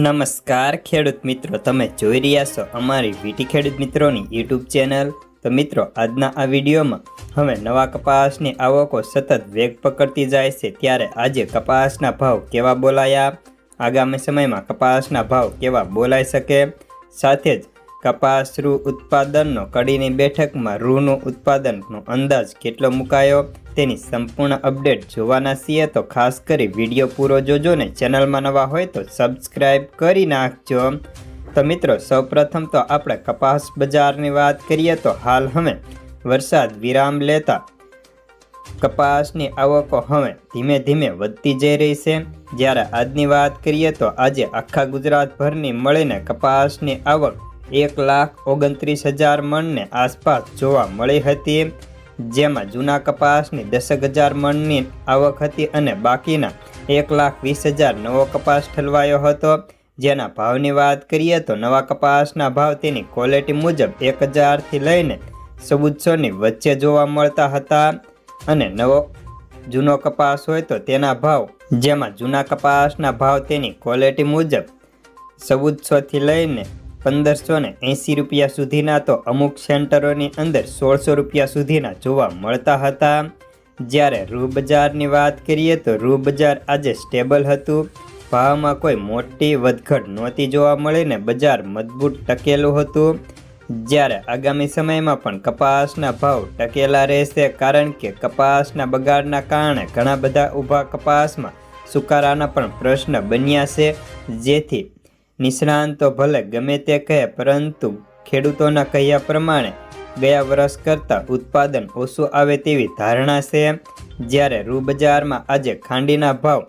નમસ્કાર, ખેડૂત મિત્રો, તમે જોઈ રહ્યા છો અમારી વીટી ખેડૂત મિત્રોની યુટ્યુબ ચેનલ. તો મિત્રો, આજના આ વિડીયોમાં હવે નવા કપાસની આવકો સતત વેગ પકડતી જાય છે. ત્યારે આજે કપાસના ભાવ કેવા બોલાયા? આગામી સમયમાં કપાસના ભાવ કેવા બોલાઈ શકે? સાથે જ કપાસ રૂ ઉત્પાદનનો કડીની બેઠકમાં રૂનું ઉત્પાદનનો અંદાજ કેટલો મુકાયો? તેની સંપૂર્ણ અપડેટ જોવાના છીએ તો ખાસ કરી વીડિયો પૂરો જોજો ને ચેનલમાં નવા હોય તો સબસ્ક્રાઈબ કરી નાખજો. તો મિત્રો, સૌપ્રથમ તો આપણે કપાસ બજારની વાત કરીએ તો હાલ હવે વરસાદ વિરામ લેતા કપાસની આવકો હવે ધીમે ધીમે વધતી જઈ રહી છે. જ્યારે આજની વાત કરીએ તો આજે આખા ગુજરાતભરની મળીને કપાસની આવક એક લાખ ઓગણત્રીસ હજાર મણને આસપાસ જોવા મળી હતી. જેમાં જૂના કપાસની દસેક હજાર મણની આવક હતી અને બાકીના એક લાખ વીસ હજાર નવો કપાસ ઠલવાયો હતો. જેના ભાવની વાત કરીએ તો નવા કપાસના ભાવ તેની ક્વોલિટી મુજબ એક હજારથી લઈને ચૌદસોની વચ્ચે જોવા મળતા હતા. અને નવો જૂનો કપાસ હોય તો તેના ભાવ, જેમાં જૂના કપાસના ભાવ તેની ક્વોલિટી મુજબ ચૌદસોથી લઈને પંદરસો ને એંસી રૂપિયા સુધીના તો અમુક સેન્ટરોની અંદર સોળસો રૂપિયા સુધીના જોવા મળતા હતા. જ્યારે રૂ બજારની વાત કરીએ તો રૂ બજાર આજે સ્ટેબલ હતું. ભાવમાં કોઈ મોટી વધઘટ નહોતી જોવા મળીને બજાર મજબૂત ટકેલું હતું. જ્યારે આગામી સમયમાં પણ કપાસના ભાવ ટકેલા રહેશે કારણ કે કપાસના બગાડના કારણે ઘણા બધા ઊભા કપાસમાં સુકારાના પણ પ્રશ્ન બન્યા છે. જેથી નિષ્ણાંતો ભલે ગમે તે કહે, પરંતુ ખેડૂતોના કહ્યા પ્રમાણે ગયા વર્ષ કરતાં ઉત્પાદન ઓછું આવે તેવી ધારણા છે. જ્યારે રૂ બજારમાં આજે ખાંડીના ભાવ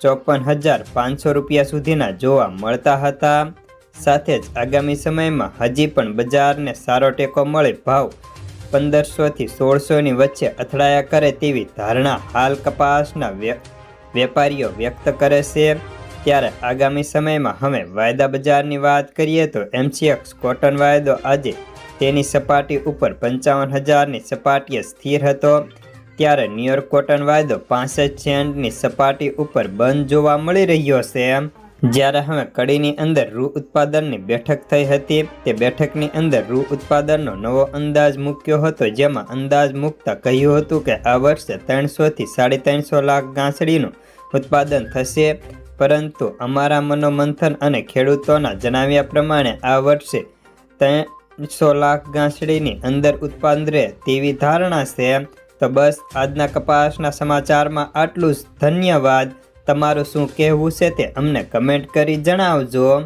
ચોપન હજાર પાંચસો રૂપિયા સુધીના જોવા મળતા હતા. સાથે જ આગામી સમયમાં હજી પણ બજારને સારો ટેકો મળે ભાવ પંદરસોથી સોળસોની વચ્ચે અથડાયા કરે તેવી ધારણા હાલ કપાસના વેપારીઓ વ્યક્ત કરે છે. ત્યારે આગામી સમયમાં હવે વાયદા બજારની વાત કરીએ તો એમસીએક્સ કોટન વાયદો આજે તેની સપાટી ઉપર પંચાવન હજારની સપાટીએ સ્થિર હતો. ત્યારે ન્યુયોર્ક કોટન વાયદો પાસઠ સેન્ટની સપાટી ઉપર બંધ જોવા મળી રહ્યો છે. જ્યારે હવે કડીની અંદર રૂ ઉત્પાદનની બેઠક થઈ હતી, તે બેઠકની અંદર રૂ ઉત્પાદનનો નવો અંદાજ મૂક્યો હતો, જેમાં અંદાજ મૂકતા કહ્યું હતું કે આ વર્ષે ત્રણસોથી સાડી ત્રણસો લાખ ગાંસડીનું ઉત્પાદન થશે. પરંતુ અમારા મનોમંથન અને ખેડૂતોના જણાવ્યા પ્રમાણે આ વર્ષે ત્રણસો લાખ ગાંસડીની અંદર ઉત્પાદન રહે તેવી ધારણા છે. તો બસ આજના કપાસના સમાચારમાં આટલું જ. ધન્યવાદ. તમારું શું કહેવું છે તે અમને કમેન્ટ કરી જણાવજો.